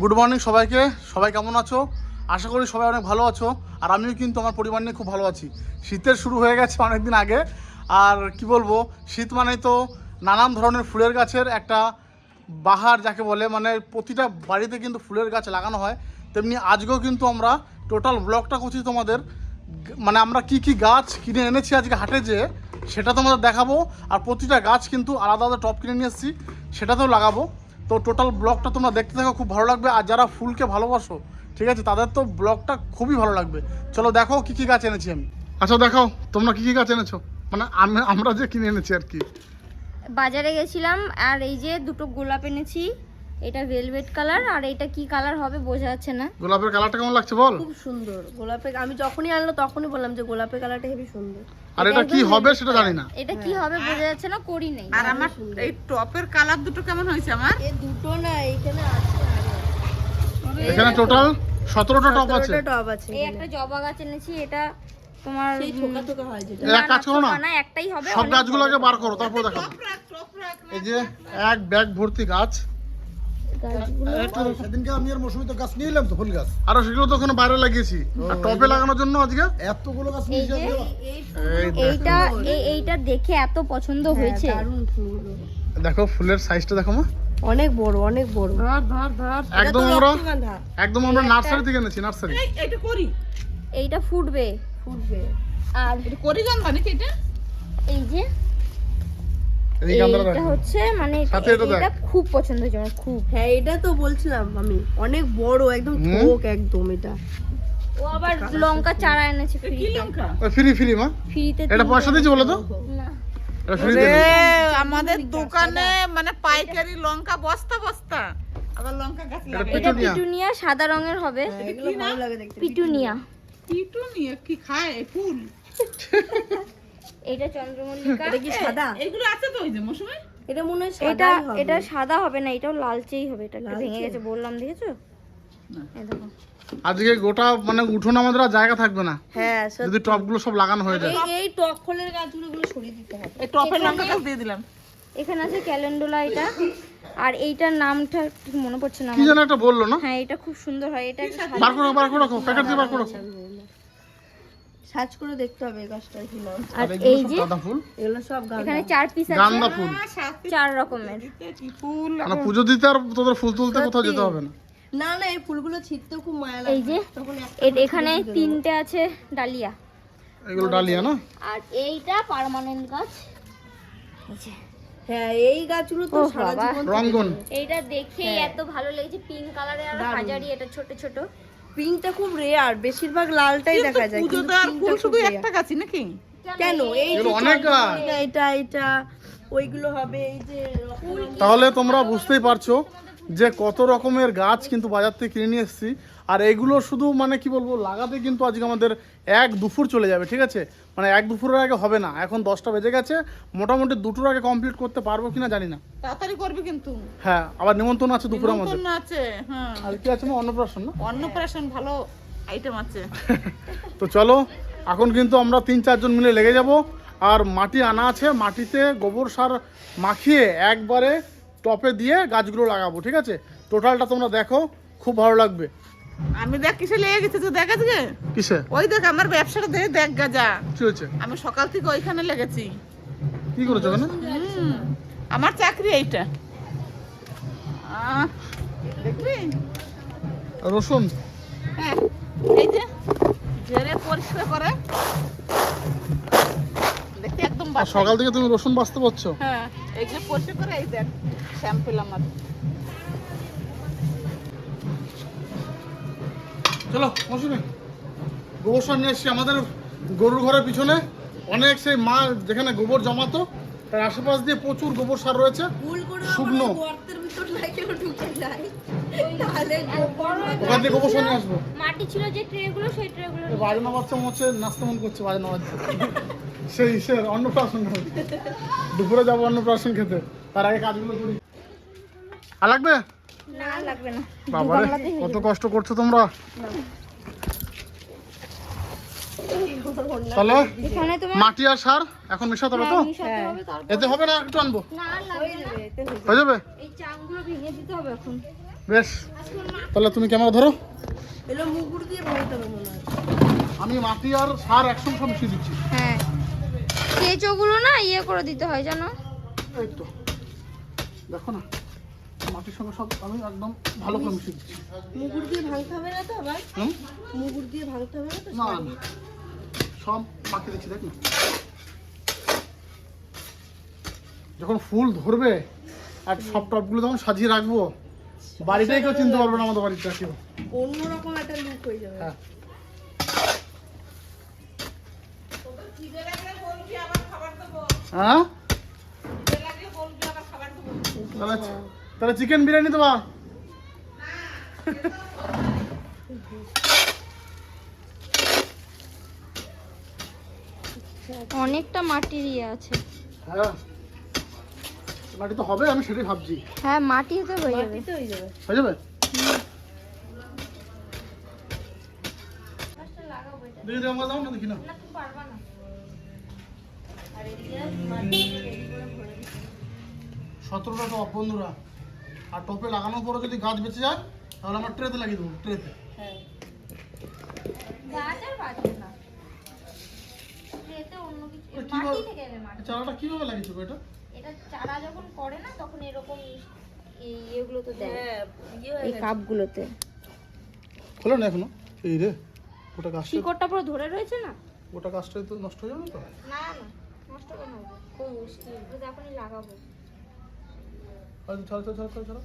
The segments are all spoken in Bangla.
গুড মর্নিং সবাইকে। সবাই কেমন আছো? আশা করি সবাই অনেক ভালো আছো। আর আমিও কিন্তু আমার পরিবার নিয়ে খুব ভালো আছি। শীতের শুরু হয়ে গেছে অনেক দিন আগে। আর কি বলব, শীত মানে তো নানান ধরনের ফুলের গাছের একটা বাহার যাকে বলে মানে প্রতিটা বাড়িতে কিন্তু ফুলের গাছ লাগানো হয়। তেমনি আজকেও কিন্তু আমরা টোটাল ব্লগটা করছি তোমাদের। মানে আমরা কি কি গাছ কিনে এনেছি আজকে হাটে যে, সেটা তোমাদের দেখাবো। আর প্রতিটা গাছ কিন্তু আলাদা আলাদা টপ কিনে নিয়ে এসেছি, সেটাতেও লাগাবো। তো টোটাল ব্লগটা তোমরা দেখতে থাকো খুব ভালো লাগবে। আর যারা ফুলকে ভালোবাসো ঠিক আছে তাদের তো ব্লগটা খুবই ভালো লাগবে। চলো দেখো কি কি গাছ এনেছি আমি। আচ্ছা দেখো তোমরা কি কি গাছ এনেছো? মানে আমি আমরা যে কিনে এনেছি আর কি। বাজারে গেছিলাম আর এই যে দুটো গোলাপ এনেছি। এটা ভেলভেট কালার আর এটা কি কালার হবে বোঝা যাচ্ছে না। গোলাপের কালারটা কেমন লাগছে বল? খুব সুন্দর। গোলাপের আমি যখনই আনলো তখনই বললাম যে গোলাপের কালারটা হেবি সুন্দর। আর এটা কি হবে সেটা জানি না। এটা কি হবে বোঝা যাচ্ছে না করি নেই। আর আমার এই টপের কালার দুটো কেমন হয়েছে আমার? এ দুটো না এইখানে আছে এখানে টোটাল সতেরোটা টপ আছে। সতেরোটা টব আছে এই একটা জবা গাছ এনেছি এটা তোমার সেই হয় যেটা। এক কাজ করো না। একটাই হবে সব গাছগুলোকে বার করো তারপর দেখো টপ রাখ এই যে এক ব্যাগ ভর্তি গাছ। সেদিনকে আমি আর মৌসুমি তো গাছ নিয়ে এলাম তো ফুল গাছ আর সেগুলো তো ওখানে বাইরে লাগিয়েছি। আর টপে লাগানোর জন্য আজকে? এতগুলো গাছ নিয়ে এইটা এইটা দেখে এত পছন্দ হয়েছে। দেখো ফুলের সাইজটা দেখো মা। অনেক বড় অনেক বড়। ধর ধর ধর। একদম আমরা একদম আমরা নার্সারি থেকে এনেছি নার্সারি এটা করি। এইটা ফুটবে। ফুটবে। আর এটা করি গন্ধা নাকি এটা? এই যে হচ্ছে মানে এটা খুব পছন্দ হয়েছে আমার খুব। হ্যাঁ এটা তো বলছিলাম আমি। অনেক বড় একদম। একদম এটা। ও আবার লঙ্কা চারা এনেছে কি লঙ্কা? ফ্রি ফ্রি মা। ফ্রিতে এটা পয়সা দিয়েছি বলো তো? না। এটা ফ্রি রে, দিয়ে আমাদের দোকানে মানে পাইকারি লঙ্কা বস্তা বস্তা। আবার লঙ্কা গাছ এটা পিটুনিয়া। পিটুনিয়া সাদা রঙের হবে। হ্যাঁ, এগুলো ভালো লাগে দেখতে পিটুনিয়া? কি খায়? ফুল। এটা চন্দ্রমল্লিকা। এটা কি সাদা? এইগুলো আছে তো ওই যে মৌসুমে? এটা মনে হয় এটা হবে। এটা সাদা হবে না এটাও লালচেই হবে এটা ভেঙে গেছে বললাম দেখেছ? দেখো। আজকে গোটা মানে উঠোন আমাদের আর জায়গা থাকবে না। হ্যাঁ। যদি টপগুলো সব লাগানো হয়ে যায়। এই এই টক ফলের গাছগুলো গুলো সরিয়ে দিতে হবে। এই টপের গাছ দিয়ে দিলাম। এখানে আছে ক্যালেন্ডোলা এটা। আর এইটার নামটা ঠিক মনে পড়ছে না কি। যেন একটা বলল না? হ্যাঁ এটা খুব সুন্দর হয় এটা বার করো বার করো প্যাকেট দিয়ে বার করো। সার্চ করে দেখতে হবে এই গাছটা কি নাম আর এই যে গাঁদা ফুল? এগুলো সব এখানে চার পিস আছে। গান্দা ফুল। চার রকমের। কি ফুল মানে পুজো দিতে আর তোদের ফুল তুলতে কোথাও যেতে হবে না। না না এই ফুলগুলো ছিটতেও খুব মায়া এই যে তখন এখানে তিনটে আছে ডালিয়া। এগুলো ডালিয়া না? আর এইটা পার্মানেন্ট গাছ। এই যে। হ্যাঁ এই গাছগুলো তো সারা জীবন রঙ্গন। এইটা দেখেই এত ভালো লেগেছে পিঙ্ক কালারের আর হাজারি এটা ছোট ছোট। পিঙ্কটা খুব রেয়ার বেশিরভাগ লালটাই দেখা যায় পুজো কিন্তু আর ফুল শুধু একটা গাছই নাকি? কেন? এই অনেক এটা এটা এটা ওইগুলো হবে এই যে তাহলে তোমরা বুঝতেই পারছ যে কত রকমের গাছ কিন্তু বাজার থেকে কিনে নিয়ে এসেছি। আর এগুলো শুধু মানে কি বলব লাগাতে কিন্তু আজকে আমাদের এক দুপুর চলে যাবে ঠিক আছে? মানে এক দুপুরের আগে হবে না এখন দশটা বেজে গেছে মোটামুটি দুটোর আগে কমপ্লিট করতে পারব কিনা জানি না। তাড়াতাড়ি করবি কিন্তু। হ্যাঁ আবার নিমন্ত্রণ আছে দুপুরে আমাদের নিমন্ত্রণ আছে হ্যাঁ। আর কি আছে মা? অন্নপ্রাশন না? অন্নপ্রাশন ভালো আইটেম আছে। তো চলো এখন কিন্তু আমরা তিন চারজন মিলে লেগে যাব আর মাটি আনা আছে মাটিতে গোবর সার মাখিয়ে একবারে টপে দিয়ে গাছগুলো লাগাবো ঠিক আছে? টোটালটা তোমরা দেখো খুব ভালো লাগবে। আমি দেখ কিসে লেগে গেছে তো দেখ আজকে? কিসে? ওই দেখ আমার ব্যবসাটা দেখ দেখ গাজা। কি হয়েছে? আমি সকাল থেকে ওইখানে লেগেছি। কি করেছ হুম, আমার চাকরি এইটা। দেখবি রসুন? হ্যাঁ এই যে ঝেড়ে পরিষ্কার করে। দেখি একদম সকাল থেকে তুমি রসুন বাঁচতে পারছ? হ্যাঁ এইগুলো পরিষ্কার করে এই দেখ স্যাম্পল আমার। চলো মৌসুমি গোবর সার নিয়ে এসছি আমাদের গরুর ঘরের পিছনে। অনেক সেই মা যেখানে গোবর জমাতো তার আশেপাশ দিয়ে প্রচুর গোবর সার রয়েছে। শুকনো। গোবর ওখান থেকে গোবর সার নিয়ে আসব। মাটি ছিল যে ট্রেগুলো সেই ট্রেগুলো বাজনা বাচ্চা মনে হচ্ছে নাচতে মন করছে বাজনা বাচ্চা। সেই সে অন্নপ্রাশন হবে দুপুরে যাব অন্নপ্রাশন খেতে। তার আগে কাজগুলো করি। আর লাগবে? না লাগবে না। বাবারে কত কষ্ট করছ তোমরা। তাহলে মাটি আর সার এখন মেশাতে হবে তো? হবে তারপর এতে হবে না একটু আনব। না লাগবে না। হয়ে যাবে এই চাংগুলো ভেঙে দিতে হবে এখন। বেশ। তাহলে তুমি ক্যামেরা ধরো। হয়। আমি মাটি আর সার একসঙ্গে সব মিশিয়ে দিচ্ছি। হ্যাঁ। কেঁচোগুলো না ইয়ে করে দিতে হয় জানো? এই তো। দেখো না। মাটির সঙ্গে সব আমি একদম ভালো করে মিশিয়ে দিচ্ছি। মুগুর দিয়ে ভাঙতে হবে না তো আবার? হুম? মুগুর দিয়ে ভাঙতে হবে না তো? না না। সব পাখি দিচ্ছি দেখ না। যখন ফুল ধরবে আর সব টপগুলো যখন সাজিয়ে রাখব। বাড়িটাই কেউ চিনতে পারবে না আমাদের বাড়িটা কেউ অন্যরকম একটা লুক হয়ে যাবে। হ্যাঁ। হ্যাঁ। তাহলে চিকেন বিরিয়ানি দেবা। অনেকটা মাটির ইয়ে আছে। হ্যাঁ। মাটি তো হবে আমি সেটাই ভাবছি। হ্যাঁ মাটি তো হয়ে যাবে। হয়ে যাবে। দেখি দেখি আমরা না দেখি না সতেরোটা টপ বন্ধুরা। আর টপে লাগানোর পরে যদি গাছ বেঁচে যায় তাহলে আমরা ট্রেতে লাগিয়ে দেবো ট্রেতে। হ্যাঁ। গাছ আর বাঁচবে না। এতে অন্য কিছু এটা কি মাটি বল- থেকে যাবে মাটি। চারাটা কীভাবে লাগিয়েছো এটা? এটা চারা যখন করে না তখন এরকম এই এগুলো তো দেয়। হ্যাঁ ইয়ে এই কাপগুলোতে। খোলো না এখনও। এই রে ওটা গাছটা শিকড়টা পুরো ধরে রয়েছে না? ওটা গাছটাই তো নষ্ট হয়ে যাবে না তো? না না নষ্ট কেন হবে? খুব মুশকিল। তো এখনই লাগাবো। ছাড়ো ছাড়ো ছাড়ো ছাড়ো ছাড়ো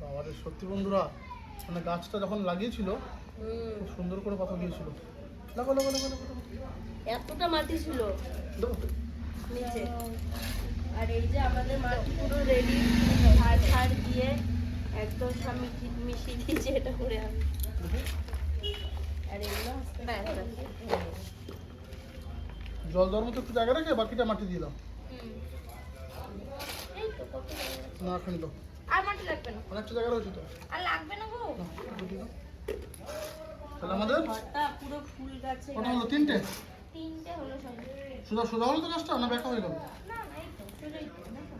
বাবারে সত্যি বন্ধুরা মানে গাছটা যখন লাগিয়েছিল খুব সুন্দর করে পাতা দিয়েছিল। লাগো লাগো লাগো লাগো। এতটা মাটি ছিল। নিচে। আর এই যে আমাদের মাটি পুরো রেডি সার সার দিয়ে একদম মিশি- মিশিয়ে দিয়েছে এটা করে আমি। আর এগুলো আস্তে আস্তে জল দেওয়ার মতো একটু জায়গা রেখে বাকিটা মাটি দিয়ে দাও। না দাও আর মাটি লাগবে না। অনেকটা জায়গা রয়েছে তো। আর লাগবে না গো। তাহলে আমাদের পুরো ফুল গাছে ওটা হলো? তিনটে? তিনটে হলো সব সোজা সোজা হলো তো গাছটা না ব্যাকা হয়ে গেল? না না এই তো সোজাই তো দেখো।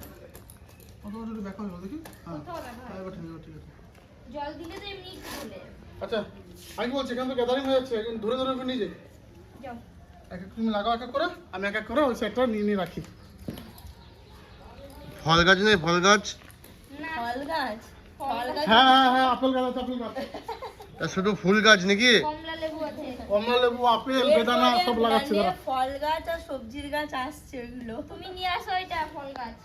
অত একটু ব্যাকা হয়ে গেল দেখি? হ্যাঁ। হয়। এবার ঠিক আছে ঠিক আছে। জল দিলে তো এমনি চলে আচ্ছা আমি বলছি এখান তো গ্যাদারিং হয়ে যাচ্ছে এখন ধরে ধরে নিয়ে যাই। যাও। এক এক তুমি লাগাও এক এক করে আমি এক এক করে ওই সাইডটা নিয়ে নিয়ে রাখি। ফল গাছ নেই ফল গাছ? ফল গাছ? হ্যাঁ হ্যাঁ হ্যাঁ আপেল গাছ আছে আপেল গাছ। তা শুধু ফুল গাছ নাকি? কমলা লেবু আছে। কমলা লেবু আপেল বেদানা সব লাগাচ্ছে মানে তারা। ফল গাছ আর সবজির গাছ আসছে তুমি নিয়ে আসো এটা ফল গাছ।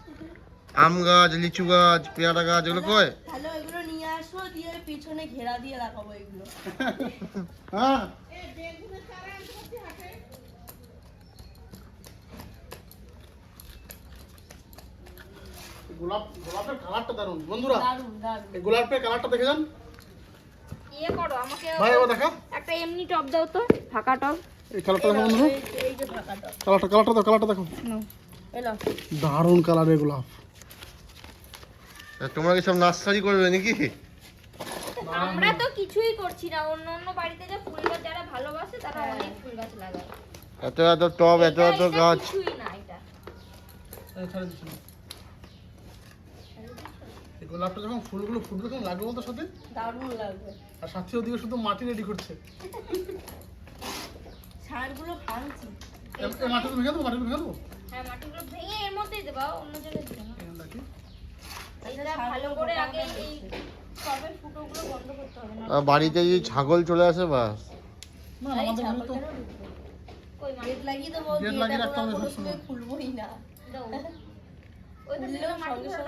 আম গাছ লিচু গাছ পেয়ারা গাছ এগুলো কয়? তাহলে ওইগুলো নিয়ে আসো দিয়ে পিছনে ঘেরা দিয়ে রাখাবো এগুলো। হ্যাঁ। গোলাপ গোলাপের কালারটা দারুণ। বন্ধুরা এই গোলাপের কালারটা দেখে যান। ইয়ে করো আমাকে ভাই এবার দেখা। একটা এমনি টপ দাও তো ফাঁকা টপ। এই কালারটা দেখো বন্ধু। এই- এই যে ফাঁকাটা কালারটা কালারটা দেখো কালারটা দেখো। এলো দারুণ কালারের গোলাপ। তোমরা কি সব নার্সারি করবে নাকি? আমরা তো কিছুই করছি না। অন্য অন্য বাড়িতে যে ফুল গাছ যারা ভালোবাসে তারা অনেক ফুল গাছ লাগায়। এত এত টব এত এত গাছ। কিছুই না এটা এই ছাড়ে দিচ্ছি না। এই গোলাপটা যখন ফুলগুলো ফুটবে তখন লাগবে বলতো সাথে? দারুণ লাগবে। আর সাথে ওদিকে শুধু মাটি রেডি করছে। সারগুলো ভাঙছি। এই মাটিগুলো ভেঙে দেবো মাটিগুলো ভেঙে দেবো? হ্যাঁ মাটিগুলো ভেঙে এর মধ্যেই দেবা অন্য জায়গায় দিও না ভালো করে আগে এই সবের ফুটোগুলো বন্ধ করতে হবে না বাড়িতে যদি ছাগল চলে আসে বাস। না আমাদের ঘরে তো কই মাটি? গেট লাগিয়ে দেবো Gate গেট লাগিয়ে রাখতে হবে আর কোনো সবসময়। সময় খুলবোই না। ওই তো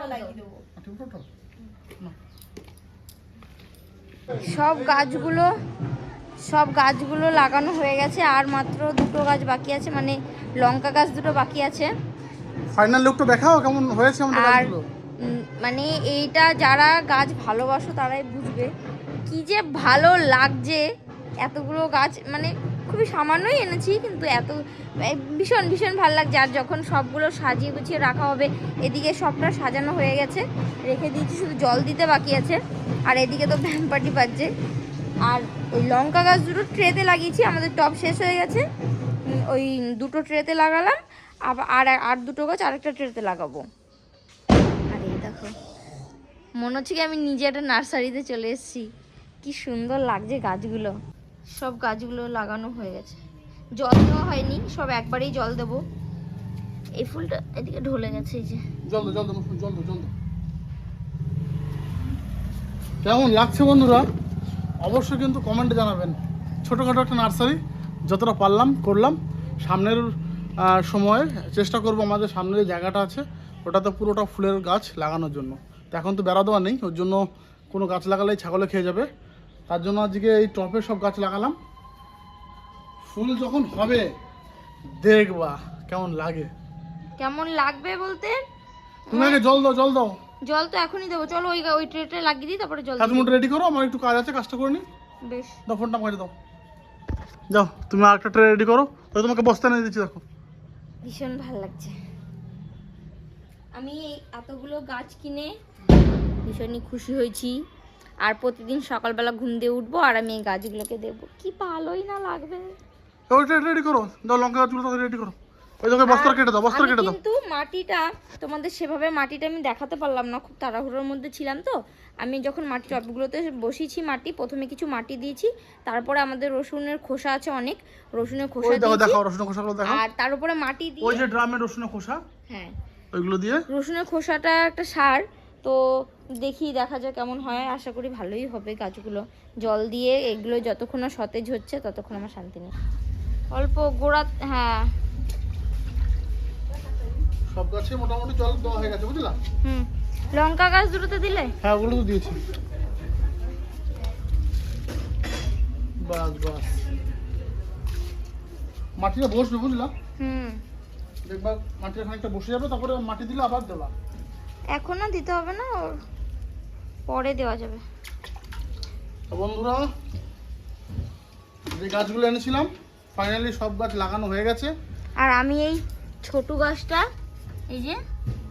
লাগিয়ে দেবো। সব গাছগুলো সব গাছগুলো লাগানো হয়ে গেছে আর মাত্র দুটো গাছ বাকি আছে মানে লঙ্কা গাছ দুটো বাকি আছে। ফাইনাল লুকটা দেখাও কেমন হয়েছে আমাদের আর গাছগুলো। মানে এইটা যারা গাছ ভালোবাসো তারাই বুঝবে। কি যে ভালো লাগছে এতগুলো গাছ মানে খুবই সামান্যই এনেছি, কিন্তু এত ভীষণ ভীষণ ভালো লাগছে। আর যখন সবগুলো সাজিয়ে গুছিয়ে রাখা হবে, এদিকে সবটা সাজানো হয়ে গেছে। রেখে দিয়েছি, শুধু জল দিতে বাকি আছে। আর এদিকে তো ব্যাম্পাটি বাজছে। আর ওই লঙ্কা গাছ দুটো ট্রেতে লাগিয়েছি, আমাদের টব শেষ হয়ে গেছে। ওই দুটো ট্রেতে লাগালাম। আর আর দুটো গাছ আরেকটা ট্রেতে লাগাবো। আর, এই দেখো। মনে হচ্ছে কি আমি নিজে একটা নার্সারিতে চলে এসেছি। কি সুন্দর লাগছে গাছগুলো। সব গাছগুলো লাগানো হয়ে গেছে। জল দেওয়া হয়নি সব একবারেই জল দেবো। এই ফুলটা এদিকে ঢলে গেছে এই যে। জল দো জল দো মুসফিক, জল দো জল দো। কেমন লাগছে বন্ধুরা? অবশ্যই কিন্তু কমেন্টে জানাবেন। ছোটোখাটো একটা নার্সারি যতটা পারলাম করলাম। সামনের সময়ে চেষ্টা করব আমাদের সামনে যে জায়গাটা আছে ওটাতে পুরোটা ফুলের গাছ লাগানোর জন্য। তো এখন তো বেড়া দেওয়া নেই ওর জন্য কোনো গাছ লাগালেই ছাগলে খেয়ে যাবে। তার জন্য আজকে এই টপে সব গাছ লাগালাম। ফুল যখন হবে দেখবা কেমন লাগে। কেমন লাগবে বলতে? তুমি আগে জল দাও জল দাও। জল তো এখনই দেবো। চলো ওই ওই ট্রেটা লাগিয়ে দিই তারপরে জল সাত দিয়ে রেডি করো আমার একটু কাজ আছে কাজটা করে নি। বেশ। দাও ফোনটা আমাকে দাও। যাও তুমি আরেকটা ট্রে রেডি করো। ওই তোমাকে বস্তা এনে দিচ্ছি দেখো। ভীষণ ভালো লাগছে। আমি এতগুলো গাছ কিনে ভীষণই খুশি হয়েছি। আর প্রতিদিন সকালবেলা ঘুম দিয়ে উঠবো আর আমি এই গাছগুলোকে দেবো কি ভালোই না লাগবে? রেডি করো। দাও লঙ্কা গাছগুলো রেডি করো। ওই তোকে বস্তা কেটে দাও বস্তা কেটে দাও। কিন্তু মাটিটা তোমাদের সেভাবে মাটিটা আমি দেখাতে পারলাম না খুব তাড়াহুড়োর মধ্যে ছিলাম তো। আমি যখন মাটি বসিয়েছি মাটি প্রথমে কিছু মাটি দিয়েছি তারপরে আমাদের রসুনের খোসা আছে অনেক রসুনের খোসা ওই দেখো দেখো রসুন খোসাগুলো দেখো আর তার উপরে মাটি ওই দিয়ে যে রসুনের খোসা হ্যাঁ। ওইগুলো দিয়ে। রসুনের খোসাটা একটা সার তো দেখি দেখা যাক কেমন হয়। আশা করি ভালোই হবে গাছগুলো। জল দিয়ে এগুলো যতক্ষণ না সতেজ হচ্ছে ততক্ষণ আমার শান্তি নেই। অল্প গোড়া হ্যাঁ। সব গাছে মোটামুটি জল দেওয়া হয়ে গেছে বুঝলা? হুম। লঙ্কা গাছ দুটোতে দিলে? হ্যাঁ ওগুলো তো দিয়েছি। বাস বাস। মাটিটা বসবে বুঝলা? হুম। দেখবা মাটিটা খানিকটা বসে যাবে তারপরে মাটি দিলে আবার দেবা। এখন না দিতে হবে না ওর পরে দেওয়া যাবে। বন্ধুরা যে গাছগুলো এনেছিলাম ফাইনালি সব গাছ লাগানো হয়ে গেছে। আর আমি এই ছোট গাছটা এই যে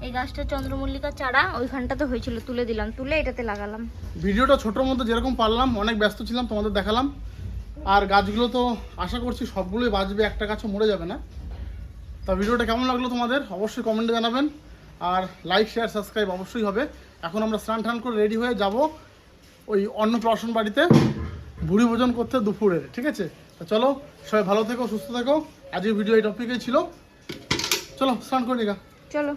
এই গাছটা চন্দ্রমল্লিকার চারা ওইখানটাতে হয়েছিল তুলে দিলাম তুলে এটাতে লাগালাম। ভিডিওটা ছোটোর মধ্যে যেরকম পারলাম অনেক ব্যস্ত ছিলাম তোমাদের দেখালাম। আর গাছগুলো তো আশা করছি সবগুলোই বাঁচবে একটা গাছও মরে যাবে না। তা ভিডিওটা কেমন লাগল তোমাদের? অবশ্যই কমেন্টে জানাবেন। আর লাইক শেয়ার সাবস্ক্রাইব অবশ্যই হবে। এখন আমরা স্নান টান করে রেডি হয়ে যাব ওই অন্নপ্রাশন বাড়িতে ভুড়ি ভোজন করতে দুপুরে, ঠিক আছে? তা চলো, সবাই ভালো থেকো, সুস্থ থেকো। আজকের ভিডিও এই টপিকেই ছিল। চলো, স্নান করে নিগা চলো।